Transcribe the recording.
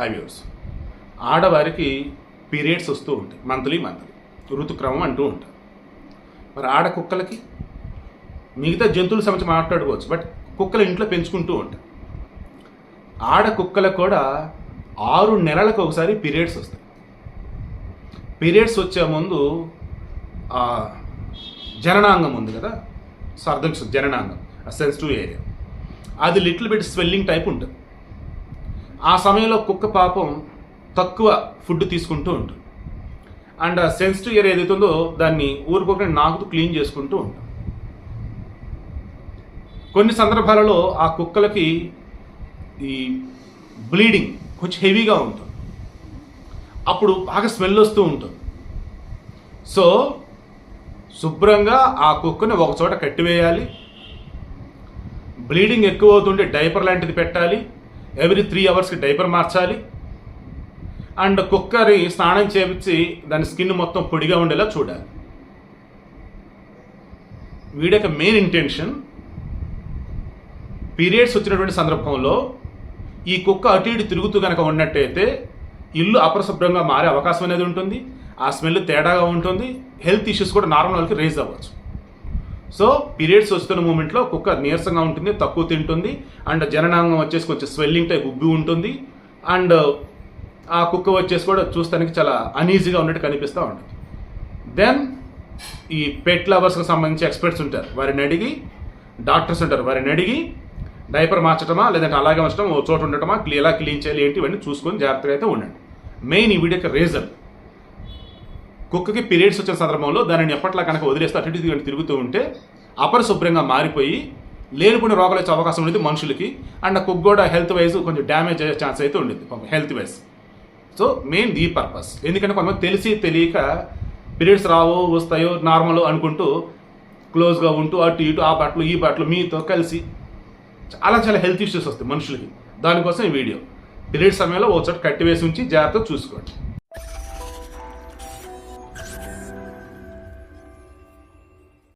హైవ్యూర్స్ ఆడవారికి పీరియడ్స్ వస్తూ ఉంటాయి. మంత్లీ మంత్లీ ఋతుక్రమం అంటూ ఉంటారు మరి ఆడ కుక్కలకి మిగతా జంతువుల సంబంధించి మాట్లాడుకోవచ్చు బట్ కుక్కలు ఇంట్లో పెంచుకుంటూ ఉంటాయి. ఆడ కుక్కలకు కూడా ఆరు నెలలకు ఒకసారి పీరియడ్స్ వస్తాయి. పీరియడ్స్ వచ్చే ముందు జననాంగం ఉంది కదా? సో అర్థం జననాంగం సెన్సిటివ్ ఏరియా అది లిటిల్ బిట్ స్వెల్లింగ్ టైప్ ఉంటుంది. ఆ సమయంలో కుక్క పాపం తక్కువ ఫుడ్ తీసుకుంటూ ఉంటుంది. అండ్ ఆ సెన్సిటివ్ ఇయర్ ఏదైతే ఉందో దాన్ని ఊరుకోకుండా నాకుతూ క్లీన్ చేసుకుంటూ ఉంటాం కొన్ని సందర్భాలలో ఆ కుక్కలకి ఈ బ్లీడింగ్ కొంచెం హెవీగా ఉంటుంది. అప్పుడు బాగా స్మెల్ వస్తూ ఉంటుంది. సో శుభ్రంగా ఆ కుక్కని ఒక చోట కట్టివేయాలి. బ్లీడింగ్ ఎక్కువ అవుతుంటే డైపర్ లాంటిది పెట్టాలి. ఎవ్రీ త్రీ అవర్స్కి డైపర్ మార్చాలి. అండ్ కుక్కని స్నానం చేపించి దాని స్కిన్ మొత్తం పొడిగా ఉండేలా చూడాలి. వీడి యొక్క మెయిన్ ఇంటెన్షన్ పీరియడ్స్ వచ్చినటువంటి సందర్భంలో ఈ కుక్క అటు ఇటు తిరుగుతూ కనుక ఉన్నట్టయితే ఇల్లు అపరిశుభ్రంగా మారే అవకాశం అనేది ఉంటుంది. ఆ స్మెల్ తేడాగా ఉంటుంది. హెల్త్ ఇష్యూస్ కూడా నార్మల్ వాళ్ళకి రేజ్ అవ్వచ్చు. సో పీరియడ్స్ వస్తున్న మూమెంట్లో కుక్క నీరసంగా ఉంటుంది తక్కువ తింటుంది అండ్ జననాంగం వచ్చేసి కొంచెం స్వెల్లింగ్ టైప్ ఉబ్బి ఉంటుంది అండ్ ఆ కుక్క వచ్చేసి కూడా చూస్తానికి చాలా అనీజీగా ఉన్నట్టు కనిపిస్తూ ఉంటుంది. దెన్ ఈ పెట్ లవర్స్కి సంబంధించి ఎక్స్పర్ట్స్ ఉంటారు. వారిని అడిగి డాక్టర్స్ ఉంటారు. వారిని అడిగి డైపర్ మార్చడమా లేదంటే అలాగే ఉంచడం ఓ చోట ఉండటమా ఎలా క్లీన్ చేయాలి ఏంటి ఇవన్నీ చూసుకొని జాగ్రత్తగా అయితే ఉండండి. మెయిన్ ఈ వీడియోకి రీజన్ కుక్కకి పీరియడ్స్ వచ్చిన సందర్భంలో దానిని ఎప్పట్లా కనుక వదిలేస్తే అటు ఇటు తిరుగుతూ ఉంటే అపరిశుభ్రంగా మారిపోయి లేనిపోయిన రోగాలు వచ్చే అవకాశం ఉండేది మనుషులకి. అండ్ కుక్ కూడా హెల్త్ వైజ్ కొంచెం డ్యామేజ్ అయ్యే ఛాన్స్ అయితే ఉండేది health wise so main the purpose ఎందుకంటే కొంతమంది తెలిసి తెలియక పీరియడ్స్ రావో వస్తాయో నార్మల్ అనుకుంటూ క్లోజ్గా ఉంటూ అటు ఇటు ఆ బట్టలు ఈ బట్టలు మీతో కలిసి చాలా చాలా హెల్త్ ఇష్యూస్ వస్తాయి మనుషులకి. దానికోసం ఈ వీడియో పీరియడ్ సమయంలో ఓ చోట కట్టివేసి ఉంచి జాగ్రత్తగా చూసుకోండి.